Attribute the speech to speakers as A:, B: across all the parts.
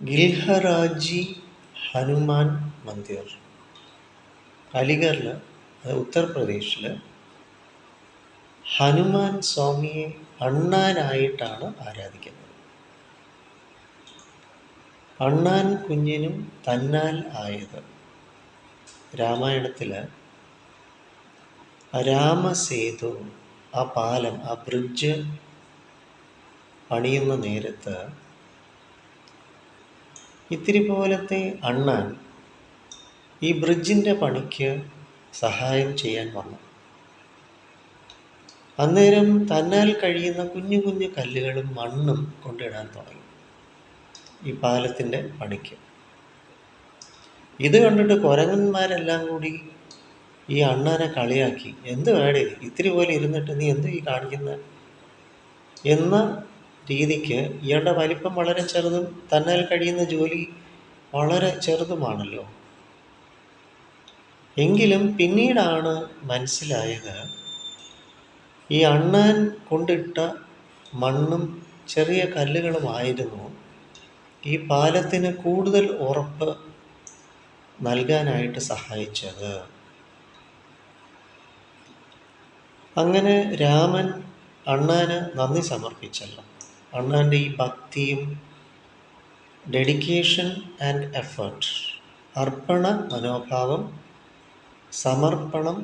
A: ഗിൽഹറാജി ഹനുമാൻ മന്ദിർ. അലിഗറിൽ അത് ഉത്തർപ്രദേശിൽ ഹനുമാൻ സ്വാമിയെ അണ്ണാനായിട്ടാണ് ആരാധിക്കുന്നത്. അണ്ണാൻ കുഞ്ഞിനും തന്നാൽ ആയത്. രാമായണത്തിൽ രാമസേതു ആ പാലം ആ ബ്രിഡ്ജ് പണിയുന്ന നേരത്ത് ഇത്തിരി പോലത്തെ അണ്ണാൻ ഈ ബ്രിഡ്ജിന്റെ പണിക്ക് സഹായം ചെയ്യാൻ വന്നു. അന്നേരം തന്നാൽ കഴിയുന്ന കുഞ്ഞു കുഞ്ഞു കല്ലുകളും മണ്ണും കൊണ്ടിടാൻ തുടങ്ങി ഈ പാലത്തിന്റെ പണിക്ക്. ഇത് കണ്ടിട്ട് കൊരങ്ങന്മാരെല്ലാം കൂടി ഈ അണ്ണാനെ കളിയാക്കി. എന്ത് വേടേ ഇത്തിരി പോലെ ഇരുന്നിട്ട് നീ എന്ത് ഈ കാണിക്കുന്ന? എന്ന രീതിക്ക് ഇയാളുടെ വലിപ്പം വളരെ ചെറുതും തന്നാൽ കഴിയുന്ന ജോലി വളരെ ചെറുതുമാണല്ലോ. എങ്കിലും പിന്നീടാണ് മനസ്സിലായത് ഈ അണ്ണാൻ കൊണ്ടിട്ട മണ്ണും ചെറിയ കല്ലുകളുമായിരുന്നു ഈ പാലത്തിന് കൂടുതൽ ഉറപ്പ് നൽകാനായിട്ട് സഹായിച്ചത്. അങ്ങനെ രാമൻ അണ്ണാന് നന്ദി സമർപ്പിച്ചല്ലോ. അണ്ണാന്റെ ഈ ഭക്തിയും ഡെഡിക്കേഷൻ ആൻഡ് എഫേർട്ട് അർപ്പണ മനോഭാവം സമർപ്പണം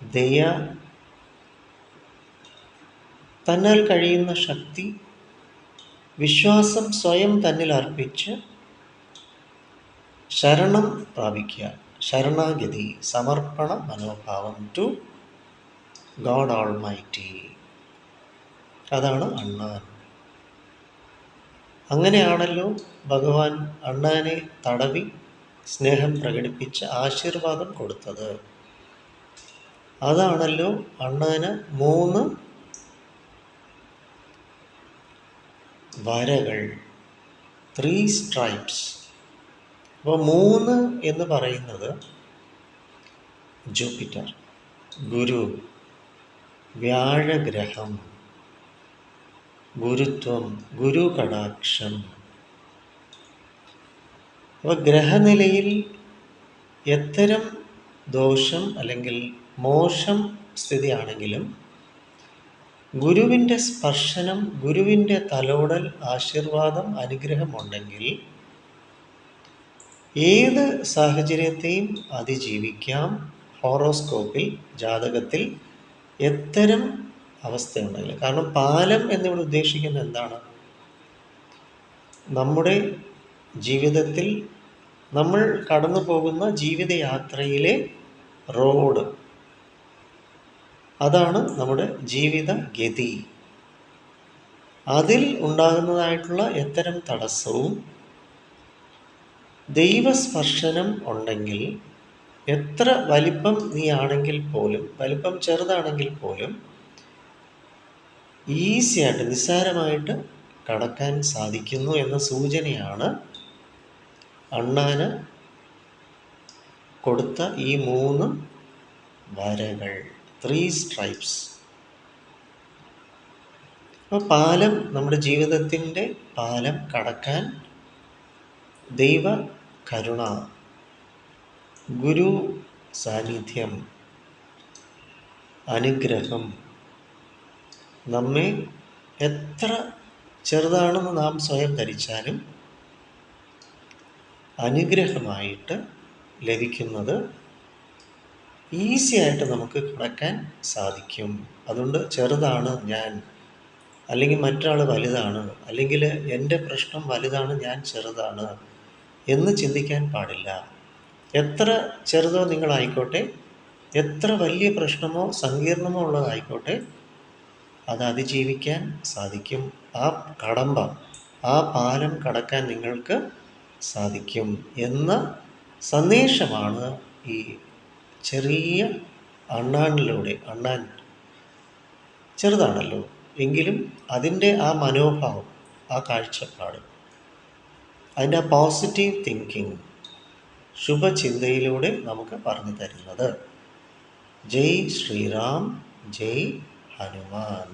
A: ദയ തന്നാൽ കഴിയുന്ന ശക്തി വിശ്വാസം സ്വയം തന്നിൽ അർപ്പിച്ച് ശരണം പ്രാപിക്കുക. ശരണാഗതി സമർപ്പണ മനോഭാവം ടു ഗോഡ് ഓൾ മൈറ്റി അതാണ് അണ്ണാൻ. അങ്ങനെയാണല്ലോ ഭഗവാൻ അണ്ണാനെ തടവി സ്നേഹം പ്രകടിപ്പിച്ച് ആശീർവാദം കൊടുത്തത്. അതാണല്ലോ അണ്ണാന് മൂന്ന് വരകൾ ത്രീ സ്ട്രൈപ്സ് അപ്പോൾ മൂന്ന് എന്ന് പറയുന്നത് ജൂപ്പിറ്റർ ഗുരു വ്യാഴഗ്രഹം. ഗുരുത്വം ഗുരു കടാക്ഷം. അപ്പോൾ ഗ്രഹനിലയിൽ എത്തരം ദോഷം അല്ലെങ്കിൽ മോശം സ്ഥിതിയാണെങ്കിലും ഗുരുവിന്റെ സ്പർശനം ഗുരുവിന്റെ തലോടൽ ആശീർവാദം അനുഗ്രഹമുണ്ടെങ്കിൽ ഏത് സാഹചര്യത്തെയും അതിജീവിക്കാം. ഹോറോസ്കോപ്പിൽ ജാതകത്തിൽ എത്തരം അവസ്ഥയുണ്ടെങ്കിൽ കാരണം പാലം എന്നിവിടെ ഉദ്ദേശിക്കുന്നത് എന്താണ്? നമ്മുടെ ജീവിതത്തിൽ നമ്മൾ കടന്നു പോകുന്ന ജീവിതയാത്രയിലെ റോഡ്. അതാണ് നമ്മുടെ ജീവിത ഗതി. അതിൽ ഉണ്ടാകുന്നതായിട്ടുള്ള എത്തരം തടസ്സവും ദൈവസ്പർശനം ഉണ്ടെങ്കിൽ എത്ര വലിപ്പം നീ ആണെങ്കിൽ പോലും വലിപ്പം ചെറുതാണെങ്കിൽ പോലും ഈസിയായിട്ട് നിസ്സാരമായിട്ട് കടക്കാൻ സാധിക്കുന്നു എന്ന സൂചനയാണ് അണ്ണാന് കൊടുത്ത ഈ മൂന്ന് വരകൾ ത്രീ സ്ട്രൈപ്സ് അപ്പോൾ പാലം നമ്മുടെ ജീവിതത്തിന്റെ പാലം കടക്കാൻ ദൈവ കരുണ ഗുരു സാന്നിധ്യം അനുഗ്രഹം നമ്മെ എത്ര ചെറുതാണെന്ന് നാം സ്വയം ധരിച്ചാലും അനുഗ്രഹമായിട്ട് ലഭിക്കുന്നത് ഈസി ആയിട്ട് നമുക്ക് കടക്കാൻ സാധിക്കും. അതുകൊണ്ട് ചെറുതാണ് ഞാൻ. അല്ലെങ്കിൽ മറ്റൊരാൾ വലുതാണ്. അല്ലെങ്കിൽ എന്റെ പ്രശ്നം വലുതാണ് ഞാൻ ചെറുതാണ് എന്ന് ചിന്തിക്കാൻ പാടില്ല. എത്ര ചെറുതോ നിങ്ങളായിക്കോട്ടെ. എത്ര വലിയ പ്രശ്നമോ സങ്കീർണമോ ഉള്ളതായിക്കോട്ടെ. അത് അതിജീവിക്കാൻ സാധിക്കും. ആ കടമ്പ ആ പാലം കടക്കാൻ നിങ്ങൾക്ക് സാധിക്കും എന്ന സന്ദേശമാണ് ഈ ചെറിയ അണ്ണാനിലൂടെ അണ്ണാൻ ചെറുതാണല്ലോ എങ്കിലും അതിന്റെ ആ മനോഭാവം ആ കാഴ്ചപ്പാട് അതിന്റെ ആ പോസിറ്റീവ് തിങ്കിങ് ശുഭചിന്തയിലൂടെ നമുക്ക് പറഞ്ഞു തരുന്നത്. ജയ് ശ്രീറാം ജയ് ഹനുമാൻ